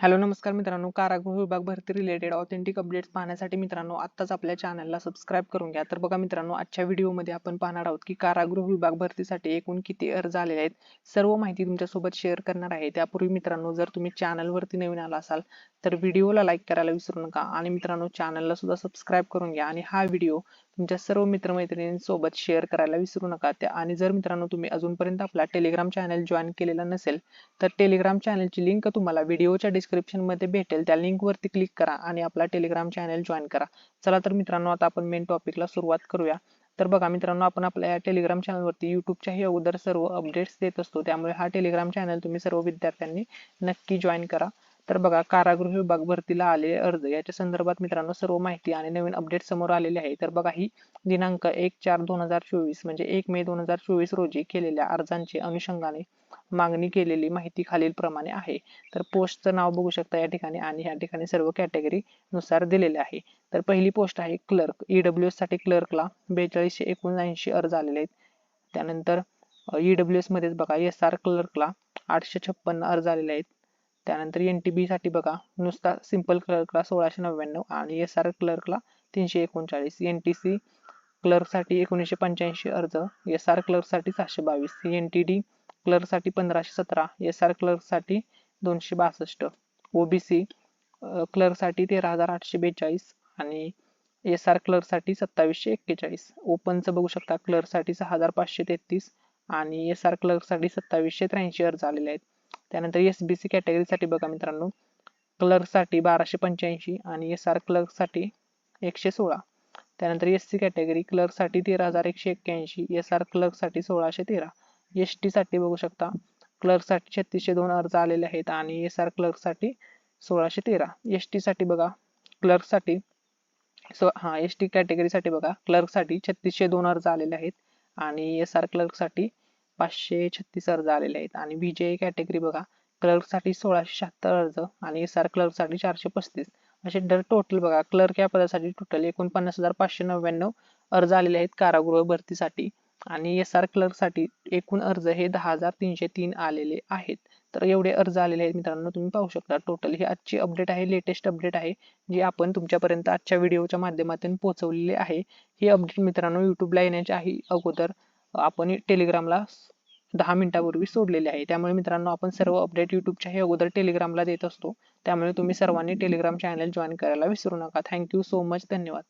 Hello नमस्कार मित्रांनो. कारागृह विभाग भरती रिलेटेड ऑथेंटिक अपडेट्स पाहण्यासाठी मित्रांनो आत्ताच आपल्या चॅनलला सबस्क्राईब करून घ्या. तर बघा मित्रांनो आजच्या व्हिडिओमध्ये आपण पाहणार आहोत की कारागृह विभाग भरतीसाठी एकूण किती अर्ज आलेले आहेत सर्व माहिती तुमच्यासोबत शेअर करणार आहे. त्यापूर्वी मित्रांनो जर तुम्ही चॅनलवरती नवीन आला असाल तर व्हिडिओला लाईक करायला विसरू नका. आणि मित्रांनो चॅनलला सुद्धा सबस्क्राईब करून घ्या. आणि हा व्हिडिओ तुमच्या सर्व मित्रमैत्रिणींसोबत शेअर करायला विसरू नका. त्या आणि जर मित्रांनो तुम्ही अजूनपर्यंत आपला टेलिग्राम चॅनल जॉईन केलेला नसेल तर टेलिग्राम चॅनलची लिंक तुम्हाला व्हिडिओच्या डिस्क्रिप्शनमध्ये भेटेल. त्या लिंकवरती क्लिक करा आणि आपला टेलिग्राम चॅनल जॉईन करा. चला तर मित्रांनो आता आपण मेन टॉपिकला सुरुवात करूया. तर बघा मित्रांनो आपण आपल्या या टेलिग्राम चॅनलवरती युट्यूबच्याही अगोदर सर्व अपडेट्स देत असतो. त्यामुळे हा टेलिग्राम चॅनल तुम्ही सर्व विद्यार्थ्यांनी नक्की जॉईन करा. तर बघा कारागृह विभाग भरतीला आलेले अर्ज. याच्या संदर्भात मित्रांनो सर्व माहिती आणि नवीन अपडेट समोर आलेली आहे. तर बघा ही दिनांक एक चार दोन हजार चोवीस म्हणजे एक मे दोन हजार चोवीस रोजी केलेल्या अर्जांचे अनुषंगाने मागणी केलेली माहिती खालील प्रमाणे आहे. तर पोस्टचं नाव बघू शकता या ठिकाणी आणि या ठिकाणी सर्व कॅटेगरी नुसार दिलेले आहे. तर पहिली पोस्ट आहे क्लर्क. ईडब्ल्यू एससाठी क्लर्कला बेचाळीसशे एकोणऐंशी अर्ज आलेले आहेत. त्यानंतर ईडब्ल्यू एस मध्येच बघा एस आर क्लर्कला आठशे छप्पन्न अर्ज आलेले आहेत. त्यानंतर एन टी बी साठी बघा नुसता सिंपल क्लर्कला सोळाशे नव्याण्णव आणि एस आर क्लर्कला तीनशे एकोणचाळीस. एन टी सी क्लर्कसाठी एकोणीसशे पंच्याऐंशी अर्ज एस आर क्लर्कसाठी सातशे बावीस. एन टी डी क्लर्कसाठी पंधराशे सतरा. एस आर क्लर्कसाठी दोनशे बासष्ट. ओबीसी क्लर्कसाठी तेरा हजार आठशे बेचाळीस आणि एस आर क्लर्कसाठी सत्तावीसशे एक्केचाळीस. ओपनचं बघू शकता क्लर्कसाठी सहा हजार पाचशे तेहतीस आणि एस आर क्लर्कसाठी सत्तावीसशे त्र्याऐंशी अर्ज आलेले आहेत. त्यानंतर एस बी सी कॅटेगरीसाठी बघा मित्रांनो. क्लर्कसाठी बाराशे पंच्याऐंशी आणि एस आर क्लर्कसाठी एकशे सोळा. त्यानंतर एस सी कॅटेगरी क्लर्कसाठी तेरा हजार एकशे एक्क्याऐंशी एस आर क्लर्कसाठी सोळाशे तेरा. एस टीसाठी बघू शकता. क्लर्कसाठी छत्तीसशे दोन अर्ज आलेले आहेत आणि एस आर क्लर्कसाठी सोळाशे तेरा. एस टीसाठी बघा. क्लर्कसाठी सो हा एस टी कॅटेगरीसाठी बघा. क्लर्कसाठी छत्तीसशे दोन अर्ज आलेले आहेत आणि एस आर क्लर्कसाठी पाचशे छत्तीस अर्ज आलेले आहेत. आणि बीजे कॅटेगरी बघा क्लर्कसाठी सोळाशे शहात्तर अर्ज आणि एस आर क्लर्कसाठी चारशे पस्तीस. असे दर टोटल बघा क्लर्क या पदासाठी टोटल एकोणपन्नास हजार पाचशे नव्याण्णव अर्ज आलेले आहेत कारागृह भरतीसाठी. आणि एस आर क्लर्कसाठी एकूण अर्ज हे दहा हजार तीनशे तीन आलेले आहेत. तर एवढे अर्ज आलेले आहेत मित्रांनो तुम्ही पाहू शकता. टोटल ही आजची अपडेट आहे लेटेस्ट अपडेट आहे जी आपण तुमच्यापर्यंत आजच्या व्हिडिओच्या माध्यमातून पोहोचवलेली आहे. ही अपडेट मित्रांनो युट्यूबला येण्याच्या अगोदर आपण टेलिग्रामला दहा मिनिटापूर्वी सोडलेले आहे. त्यामुळे मित्रांनो आपण सर्व अपडेट युट्यूबच्याही अगोदर टेलिग्रामला देत असतो. त्यामुळे तुम्ही सर्वांनी टेलिग्राम चॅनल जॉईन करायला विसरू नका. थँक्यू सो मच धन्यवाद.